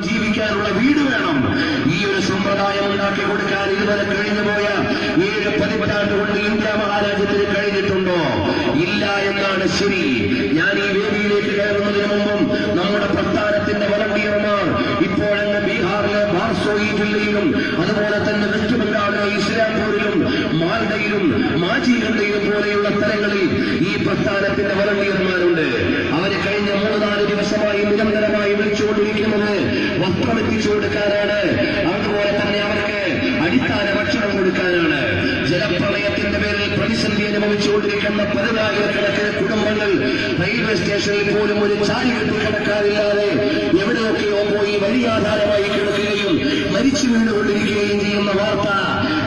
ജീവിക്കാനുള്ള വീട് വേണം. ഈ ഒരു സമ്പ്രദായം ഉണ്ടാക്കി കൊടുക്കാൻ ഇതുവരെ കഴിഞ്ഞുപോയ ഏഴ് പതിപ്പതാണ്ട് കൊണ്ട് ഇന്ത്യ മഹാരാജ്യത്തിന് കഴിഞ്ഞിട്ടുണ്ടോ? ഇല്ല എന്നാണ് ശരി. ഞാൻ ഈ വേദിയിലേക്ക് കയറുന്നതിന് മുമ്പും നമ്മുടെ പ്രസ്ഥാനത്തിന്റെ വളണ്ടിയർമാർ ഇപ്പോഴെന്ന് ബീഹാറിലെ ബാർസോയി ജില്ലയിലും അതുപോലെ തന്നെ വെസ്റ്റ് ബംഗാളിലെ ഇസ്ലാംപൂരിലും മാൽഡയിലും മാജിഗണ്ടയിലും പോലെയുള്ള സ്ഥലങ്ങളിൽ ഈ പ്രസ്ഥാനത്തിന്റെ വളണ്ടിയർമാരുണ്ട്. അവർ കഴിഞ്ഞ മൂന്ന് നാല് ദിവസമായി നിരന്തരമായി വസ്ത്രം എത്തിച്ചു കൊടുക്കാനാണ്. അതുപോലെ തന്നെ അവർക്ക് അടിസ്ഥാന ഭക്ഷണം കൊടുക്കാനാണ്. ജലപ്രളയത്തിന്റെ പേരിൽ പ്രതിസന്ധി അനുഭവിച്ചുകൊണ്ടിരിക്കുന്ന പതിനായിരക്കണക്കിന് കുടുംബങ്ങൾ റെയിൽവേ സ്റ്റേഷനിൽ പോലും ഒരു ചാരികെട്ടി കിടക്കാറില്ലാതെ എവിടെയൊക്കെയോ പോയി വലിയാധാരമായി കിടക്കുകയും മരിച്ചു വീണുകൊണ്ടിരിക്കുകയും ചെയ്യുന്ന വാർത്ത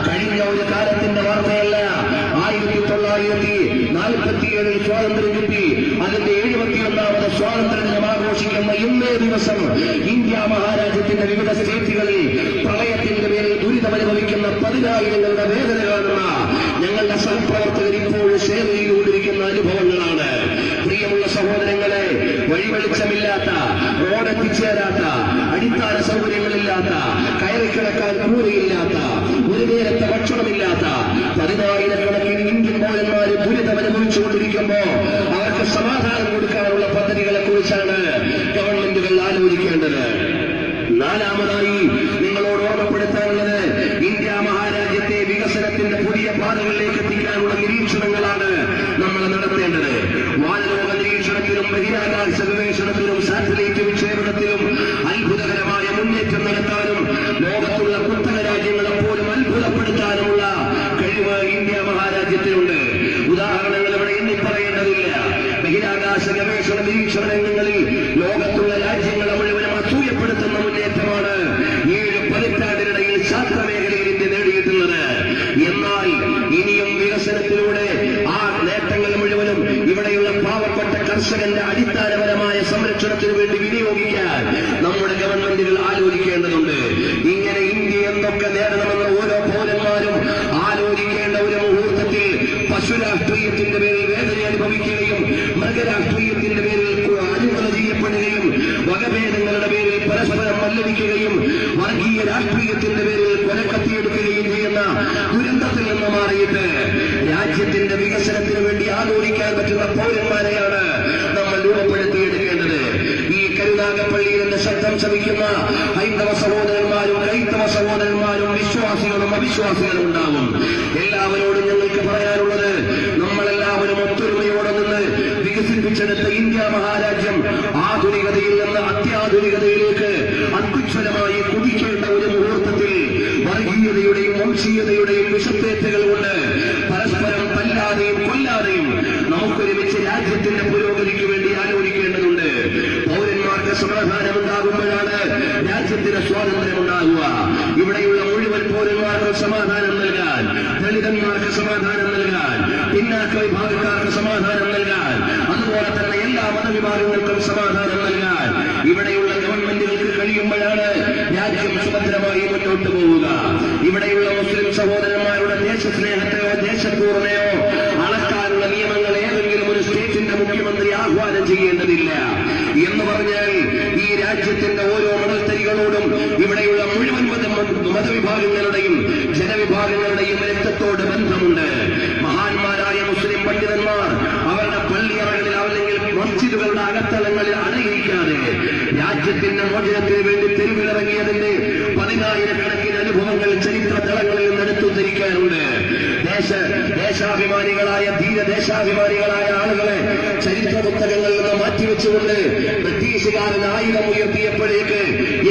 കഴിഞ്ഞ ഒരു കാലത്തിന്റെ വാർത്തയല്ല. ആയിരത്തി തൊള്ളായിരത്തി നാൽപ്പത്തിയേഴിൽ സ്വാതന്ത്ര്യം കിട്ടി. അതിന്റെ എഴുപത്തിയൊന്നാമത് സ്വാതന്ത്ര്യ ദിനം ആഘോഷിക്കുന്ന ഇന്നേ ദിവസം ഇന്ത്യ മഹാരാജ്യത്തിന്റെ വിവിധ സ്റ്റേറ്റുകളിൽ പ്രളയത്തിന്റെ പേരിൽ ദുരിതമനുഭവിക്കുന്ന പതിനായിരങ്ങളുടെ വേദന കാണുന്ന ഞങ്ങളുടെ സഹപ്രവർത്തകർ ഇപ്പോഴും ഷെയർ ചെയ്തുകൊണ്ടിരിക്കുന്ന അനുഭവങ്ങളാണ്. പ്രിയമുള്ള സഹോദരങ്ങളെ വഴിവെളിച്ചമില്ലാത്ത റോഡ് എത്തിച്ചേരാത്ത അടിസ്ഥാന സൗകര്യങ്ങളില്ലാത്ത കയറിക്കിടക്കാൻ കൂരയില്ലാത്ത ഒരു നേരത്തെ ഭക്ഷണമില്ലാത്ത പതിനായിരക്കണക്കിന് ഇന്ത്യൻ പൗരന്മാര് കുറിച്ചാണ് ഗവൺമെന്റുകൾ ആലോചിക്കേണ്ടത്. നാലാമതായി നിങ്ങളോട് ഓർമ്മപ്പെടുത്താനുള്ളത് ഇന്ത്യ മഹാരാജ്യത്തെ വികസനത്തിന്റെ പുതിയ പാതകളിലേക്ക് എത്തിക്കാനുള്ള നിരീക്ഷണങ്ങളാണ് നമ്മൾ നടത്തേണ്ടത്. വാനലോക നിരീക്ഷണത്തിലും ബഹിരാകാശ ഗവേഷണത്തിലും സാറ്റലൈറ്റ് വിക്ഷേപണത്തിലും അത്ഭുതകരമായ മുന്നേറ്റം നടത്താനും ലോകത്തുള്ള ഗവേഷണ നിരീക്ഷണ രംഗങ്ങളിൽ ലോകത്തുള്ള രാജ്യങ്ങളെ മുഴുവനും അസൂയപ്പെടുത്തുന്ന മുന്നേറ്റമാണ്. ഏഴ് പതിറ്റാണ്ടിനിടയിൽ ശാസ്ത്രമേഖലയിൽ ഇന്ത്യ നേടിയിട്ടുള്ളത്. എന്നാൽ ഇനിയും വികസനത്തിലൂടെ ആ നേട്ടങ്ങൾ മുഴുവനും ഇവിടെയുള്ള പാവപ്പെട്ട കർഷകന്റെ അടിസ്ഥാനപരമായ സംരക്ഷണത്തിന് വേണ്ടി വിനിയോഗിക്കാൻ നമ്മുടെ ഗവൺമെന്റുകൾ ആലോചിക്കേണ്ടതുണ്ട് ഇങ്ങനെ ഇന്ത്യ എന്തൊക്കെ നേടണമെന്ന് ഓരോ പൗരന്മാരും ആലോചിക്കേണ്ട ഒരു മുഹൂർത്തത്തിൽ പശുരാഷ്ട്രീയത്തിന്റെ പേരിൽ വേദന അനുഭവിക്കുകയും മൃഗരാഷ്ട്രീയത്തിന്റെ പേരിൽ അനുമതി ചെയ്യപ്പെടുകയും വകഭേദങ്ങളുടെ പേരിൽ പരസ്പരം മല്ലടിക്കുകയും വർഗീയ രാഷ്ട്രീയത്തിന്റെ പേരിൽ കൊലക്കത്തിയെടുക്കുകയും ചെയ്യുന്ന ദുരന്തത്തിൽ നിന്ന് മാറിയിട്ട് രാജ്യത്തിന്റെ വികസനത്തിന് വേണ്ടി ആലോചിക്കാൻ പറ്റുന്ന പൗരന്മാരെയാണ് നമ്മൾ രൂപപ്പെടുത്തിയെടുക്കേണ്ടത് ഈ കരുനാഗപ്പള്ളിയിൽ എന്റെ ശബ്ദം ശ്രമിക്കുന്ന ഹൈന്ദവ സഹോദരന്മാരും ക്രൈസ്തവ സഹോദരന്മാരും വിശ്വാസികളും അവിശ്വാസികളും ഉണ്ടാവും എല്ലാവരോടും ഞങ്ങൾക്ക് പറയാനുള്ളത് വികസിപ്പിച്ചെടുത്ത ഇന്ത്യ മഹാരാജ്യം ആധുനികതയിൽ നിന്ന് അത്യാധുനികതയിലേക്ക് അത്യുജ്വലമായി കുതിക്കേണ്ട ഒരു മുഹൂർത്തത്തിൽ വർഗീയതയുടെയും വംശീയതയുടെയും വിഷപ്പേറ്റുകൾ കൊണ്ട് പരസ്പരം തല്ലാതെയും കൊല്ലാതെയും നമുക്കൊരുമിച്ച് രാജ്യത്തിന്റെ പുരോഗതിക്ക് വേണ്ടി ആലോചിക്കേണ്ടതുണ്ട്. പൗരന്മാർക്ക് സമാധാനമുണ്ടാകുമ്പോഴാണ് രാജ്യത്തിന് സ്വാതന്ത്ര്യം സമാധാനം നൽകാൻ. ദളിതന്മാർക്ക് സമാധാനം നൽകാൻ. പിന്നാക്ക വിഭാഗക്കാർക്ക് സമാധാനം നൽകാൻ. അതുപോലെ തന്നെ എല്ലാ മതവിഭാഗങ്ങൾക്കും സമാധാനം നൽകാൻ. ഇവിടെയുള്ള ഗവൺമെന്റുകൾക്ക് കഴിയുമ്പോഴാണ് രാജ്യം സുഭദ്രമായി മുന്നോട്ട് പോവുക. ഇവിടെയുള്ള മുസ്ലിം സഹോദരന്മാരുടെ ദേശസ്നേഹത്തെയോ ദേശക്കൂറിനെയോ അളക്കാനുള്ള നിയമങ്ങൾ ഏതെങ്കിലും ഒരു സ്റ്റേറ്റിന്റെ മുഖ്യമന്ത്രി ആഹ്വാനം ചെയ്യേണ്ടതില്ല. എന്ന് പറഞ്ഞാൽ ഈ രാജ്യത്തിന്റെ ഓരോ മണൽത്തരികളോടും ഇവിടെയുള്ള മുഴുവൻ മത മതവിഭാഗങ്ങളുടെയും ജനവിഭാഗങ്ങളുടെയും രക്തത്തോട് ബന്ധമുണ്ട്. മഹാന്മാരായ മുസ്ലിം പണ്ഡിതന്മാർ അവരുടെ പള്ളിയറകളിൽ അല്ലെങ്കിൽ മസ്ജിദുകളുടെ അകത്തളങ്ങളിൽ അടയിരിക്കാതെ രാജ്യത്തിന്റെ മോചനത്തിന് വേണ്ടി തെരുവിലിറങ്ങിയതിന്റെ പതിനായിരക്കണക്കിന് അനുഭവങ്ങൾ ചരിത്ര തലങ്ങളിൽ നിന്ന് എടുത്തുദ്ധരിക്കാറുണ്ട് ദേശ ദേശാഭിമാനികളായ ധീരദേശാഭിമാനികളായ ആളുകളെ ചരിത്ര പുസ്തകങ്ങളിൽ നിന്ന് മാറ്റിവെച്ചുകൊണ്ട് ബ്രിട്ടീഷുകാരൻ ആയുധം ഉയർത്തിയപ്പോഴേക്ക്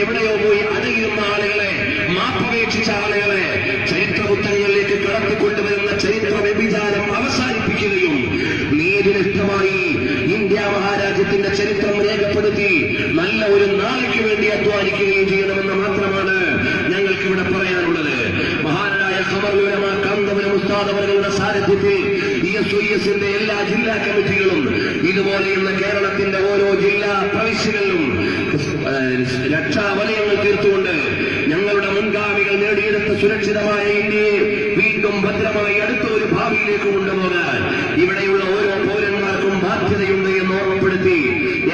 എവിടെയോ പോയി അടയിരുന്ന ആളുകളെ മാപ്പപേക്ഷിച്ച ആളുകളെ ചരിത്ര പുസ്തകങ്ങളിലേക്ക് കടത്തിക്കൊണ്ടുവരുന്ന ചരിത്ര വ്യഭിചാരം അവസാനിപ്പിക്കുകയും നീതിനിഷ്ഠമായി ഇന്ത്യ മഹാരാജ്യത്തിന്റെ ചരിത്രം രേഖപ്പെടുത്തി നല്ല ഒരു കാന്തപുരം സാന്നിധ്യത്തിൽ ഇ എസ് ഒ എസിന്റെ എല്ലാ ജില്ലാ കമ്മിറ്റികളും ഇതുപോലെയുള്ള കേരളത്തിന്റെ ഓരോ ജില്ലാ പ്രവിശ്യകളിലും രക്ഷാവലയങ്ങൾ തീർത്തുകൊണ്ട് ഞങ്ങളുടെ മുൻഗാമികൾ നേടിയെടുത്ത സുരക്ഷിതമായ ഇന്ത്യയെ വീണ്ടും ഭദ്രമായി അടുത്ത ഒരു ഭാവിയിലേക്ക് കൊണ്ടുപോകാൻ ഇവിടെയുള്ള ഓരോ പൗരന്മാർക്കും ബാധ്യതയുണ്ട് എന്ന് ഓർമ്മപ്പെടുത്തി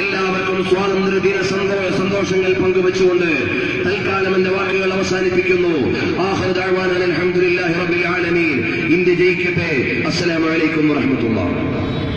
എല്ലാവർക്കും സ്വാതന്ത്ര്യ ദിന സന്തോ- സന്തോഷങ്ങൾ പങ്കുവച്ചുകൊണ്ട് തൽക്കാലം എന്റെ വാക്കുകൾ അവസാനിപ്പിക്കുന്നു. ഇന്ത്യ ജയിക്കട്ടെ. അസ്സലാമു അലൈക്കും വറഹ്മത്തുള്ളാഹി.